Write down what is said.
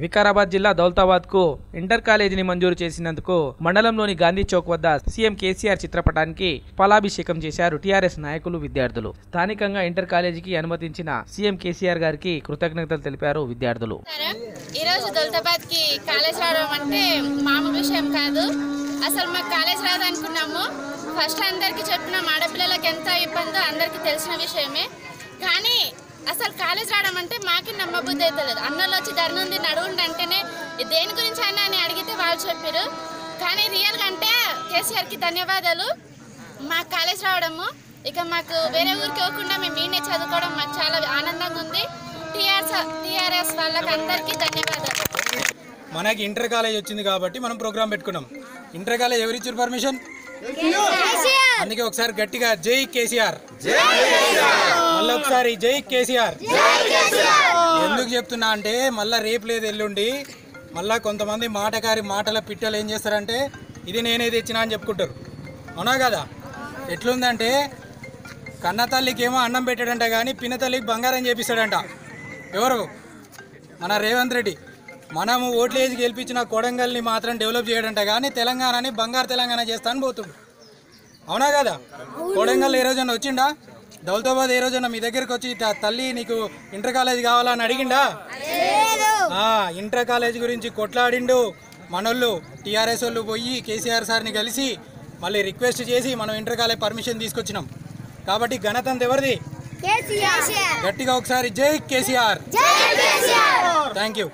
వికారాబాద్ జిల్లా దౌలతాబాద్కు ఇంటర్ కాలేజీని మంజూరు చేసినందుకు మండలంలోని గాంధీ చౌక్ వద్ద సీఎం కేసీఆర్ చిత్రపటానికి పలాభిషేకం చేశారు టీఆర్ఎస్ నాయకులు విద్యార్థులు. స్థానికంగా ఇంటర్ కాలేజీకి అనుమతించిన సీఎం కేసీఆర్ గారికి కృతజ్ఞతలు తెలిపారు విద్యార్థులు. దౌలతాబాద్కి కాలేజ్ రావడం అంటే మామూలు విషయం కాదు. అసలు మాకు కాలేజ్ రాదనుకున్నాము. ఫస్ట్ అందరికీ చెప్పిన ఆడపిల్లలకి ఎంత ఇబ్బందో అందరికీ తెలిసిన విషయమే. కానీ కాలేజ్ రావడం అంటే మాకి నమ్మబుద్ధి అవుతలేదు అన్నలు వచ్చి ధరణ ఉంది నడువుండి అంటేనే దేని గురించి అయినా అని అడిగితే వాళ్ళు చెప్పారు కానీ రియల్గా అంటే కేసీఆర్కి ధన్యవాదాలు. మా కాలేజ్ రావడము ఇక మాకు వేరే ఊరికి పోకుండా మేము ఈయనే చదువుకోవడం మాకు చాలా ఆనందంగా ఉంది. టీఆర్ఎస్ టీఆర్ఎస్ వాళ్ళకి అందరికీ ధన్యవాదాలు. మనకి ఇంటర్ కాలేజ్ వచ్చింది కాబట్టి మనం ప్రోగ్రామ్ పెట్టుకున్నాం. ఇంటర్ కాలేజ్ ఎవరు ఇచ్చారు పర్మిషన్ అందుకే ఒకసారి గట్టిగా జై కేసీఆర్. మళ్ళీ ఒకసారి జై కేసీఆర్. ఎందుకు చెప్తున్నా అంటే మళ్ళా రేపు లేదు ఎల్లుండి. మళ్ళా కొంతమంది మాటకారి మాటల పిట్టలు ఏం చేస్తారంటే ఇది నేనే తెచ్చినా అని చెప్పుకుంటారు. అవునా కదా? ఎట్లుందంటే కన్న తల్లికి ఏమో అన్నం పెట్టాడంట కానీ పిన్న తల్లికి బంగారం చేపిస్తాడంట. ఎవరు? మన రేవంత్ రెడ్డి. మనము ఓట్లేసి గెలిపించిన కొడంగల్ని మాత్రం డెవలప్ చేయడంట కానీ తెలంగాణని బంగారు తెలంగాణ చేస్తాను పోతుండు. అవునా కదా? కొడంగల్ ఏ రోజైనా వచ్చిండా? దౌలతాబాద్ ఏ రోజైనా మీ దగ్గరికి వచ్చి "త- తల్లి నీకు ఇంటర్ కాలేజ్ కావాలా అని అడిగిండా? ఇంటర్ కాలేజ్ గురించి కొట్లాడిండు. మనోళ్ళు టీఆర్ఎస్ వాళ్ళు పోయి కేసీఆర్ సార్ని కలిసి మళ్ళీ రిక్వెస్ట్ చేసి మనం ఇంటర్ కాలేజ్ పర్మిషన్ తీసుకొచ్చినాం. కాబట్టి ఘనతంత ఎవరిది? గట్టిగా ఒకసారి జై కేసీఆర్. Thank you